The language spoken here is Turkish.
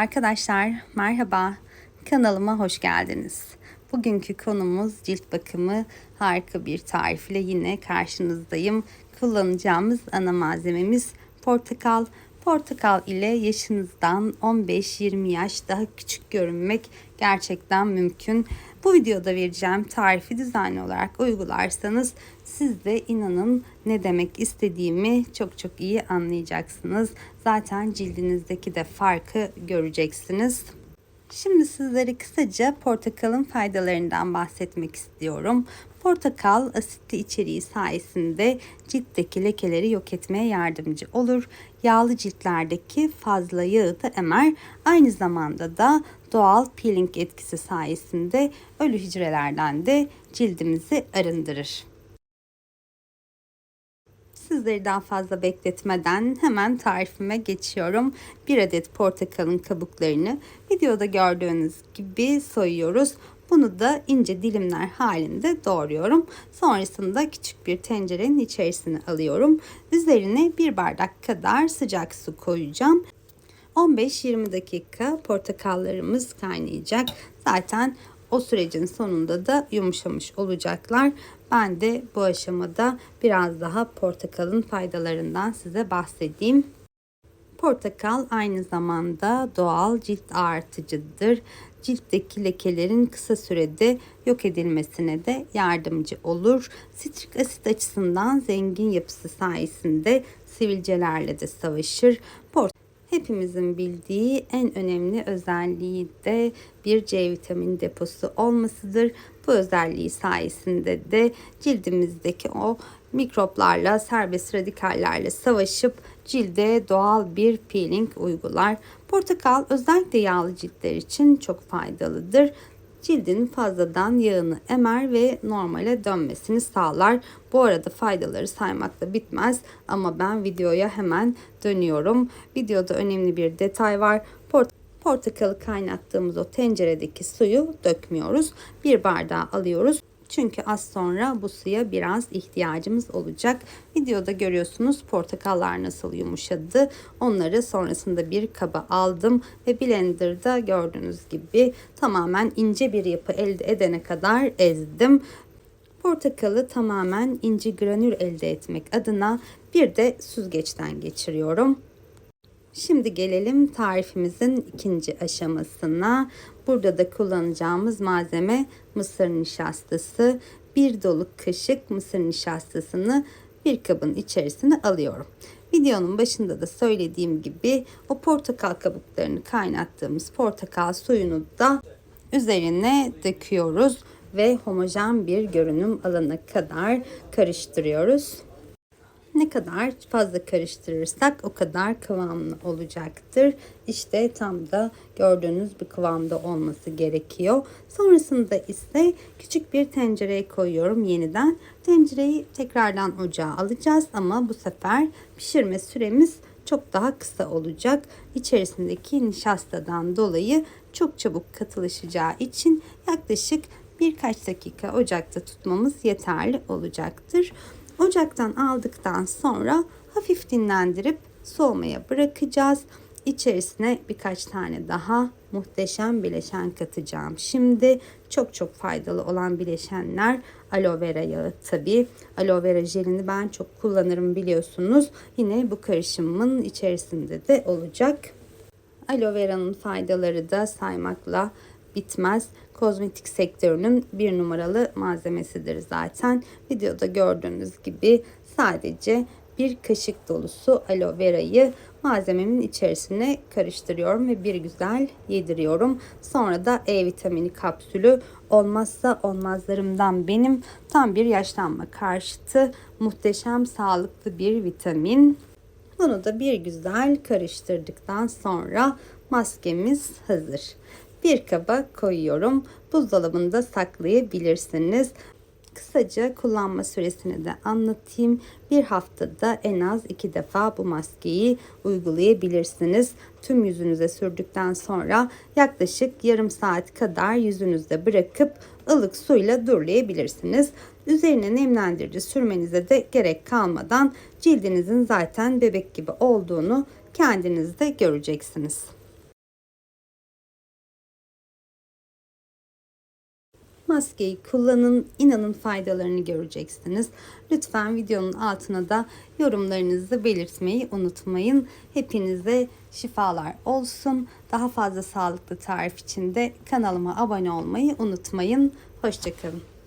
Arkadaşlar merhaba. Kanalıma hoş geldiniz. Bugünkü konumuz cilt bakımı harika bir tarif ile yine karşınızdayım. Kullanacağımız ana malzememiz portakal. Portakal ile yaşınızdan 15-20 yaş daha küçük görünmek gerçekten mümkün. Bu videoda vereceğim tarifi düzenli olarak uygularsanız siz de inanın ne demek istediğimi çok çok iyi anlayacaksınız. Zaten cildinizdeki de farkı göreceksiniz. Şimdi sizlere kısaca portakalın faydalarından bahsetmek istiyorum. Portakal asitli içeriği sayesinde ciltteki lekeleri yok etmeye yardımcı olur. Yağlı ciltlerdeki fazla yağı da emer. Aynı zamanda da doğal peeling etkisi sayesinde ölü hücrelerden de cildimizi arındırır. Sizleri daha fazla bekletmeden hemen tarifime geçiyorum. Bir adet portakalın kabuklarını videoda gördüğünüz gibi soyuyoruz. Bunu da ince dilimler halinde doğruyorum. Sonrasında küçük bir tencerenin içerisine alıyorum. Üzerine bir bardak kadar sıcak su koyacağım. 15-20 dakika portakallarımız kaynayacak. Zaten o sürecin sonunda da yumuşamış olacaklar. Ben de bu aşamada biraz daha portakalın faydalarından size bahsedeyim. Portakal aynı zamanda doğal cilt ağartıcıdır. Ciltteki lekelerin kısa sürede yok edilmesine de yardımcı olur. Sitrik asit açısından zengin yapısı sayesinde sivilcelerle de savaşır. Port hepimizin bildiği en önemli özelliği de bir C vitamini deposu olmasıdır. Bu özelliği sayesinde de cildimizdeki o mikroplarla, serbest radikallerle savaşıp cilde doğal bir peeling uygular. Portakal özellikle yağlı ciltler için çok faydalıdır cildin fazladan yağını emer ve normale dönmesini sağlar. Bu arada faydaları saymakla bitmez ama ben videoya hemen dönüyorum. Videoda önemli bir detay var. Port portakalı kaynattığımız o tenceredeki suyu dökmüyoruz. Bir bardağı alıyoruz. Çünkü az sonra bu suya biraz ihtiyacımız olacak. Videoda görüyorsunuz portakallar nasıl yumuşadı. Onları sonrasında bir kaba aldım ve blenderda gördüğünüz gibi tamamen ince bir yapı elde edene kadar ezdim. Portakalı tamamen ince granül elde etmek adına bir de süzgeçten geçiriyorum. Şimdi gelelim tarifimizin ikinci aşamasına. Burada da kullanacağımız malzeme mısır nişastası. Bir dolu kaşık mısır nişastasını bir kabın içerisine alıyorum. Videonun başında da söylediğim gibi o portakal kabuklarını kaynattığımız portakal suyunu da üzerine döküyoruz ve homojen bir görünüm alana kadar karıştırıyoruz. Ne kadar fazla karıştırırsak o kadar kıvamlı olacaktır. İşte tam da gördüğünüz bir kıvamda olması gerekiyor. Sonrasında ise küçük bir tencereye koyuyorum yeniden. Tencereyi tekrardan ocağa alacağız ama bu sefer pişirme süremiz çok daha kısa olacak. İçerisindeki nişastadan dolayı çok çabuk katılaşacağı için yaklaşık birkaç dakika ocakta tutmamız yeterli olacaktır. Ocaktan aldıktan sonra hafif dinlendirip soğumaya bırakacağız. İçerisine birkaç tane daha muhteşem bileşen katacağım. Şimdi çok çok faydalı olan bileşenler aloe vera yağı tabi. Aloe vera jelini ben çok kullanırım biliyorsunuz. Yine bu karışımın içerisinde de olacak. Aloe vera'nın faydaları da saymakla bitmez. Kozmetik sektörünün bir numaralı malzemesidir zaten. Videoda gördüğünüz gibi sadece bir kaşık dolusu aloe verayı malzememin içerisine karıştırıyorum ve bir güzel yediriyorum. Sonra da E vitamini kapsülü olmazsa olmazlarımdan benim tam bir yaşlanma karşıtı muhteşem sağlıklı bir vitamin. Bunu da bir güzel karıştırdıktan sonra maskemiz hazır bir kaba koyuyorum. Buzdolabında saklayabilirsiniz. Kısaca kullanma süresini de anlatayım. Bir haftada en az iki defa bu maskeyi uygulayabilirsiniz. Tüm yüzünüze sürdükten sonra yaklaşık yarım saat kadar yüzünüzde bırakıp ılık suyla durlayabilirsiniz. Üzerine nemlendirici sürmenize de gerek kalmadan cildinizin zaten bebek gibi olduğunu kendiniz de göreceksiniz. Maskeyi kullanın, inanın faydalarını göreceksiniz. Lütfen videonun altına da yorumlarınızı belirtmeyi unutmayın. Hepinize şifalar olsun. Daha fazla sağlıklı tarif için de kanalıma abone olmayı unutmayın. Hoşçakalın.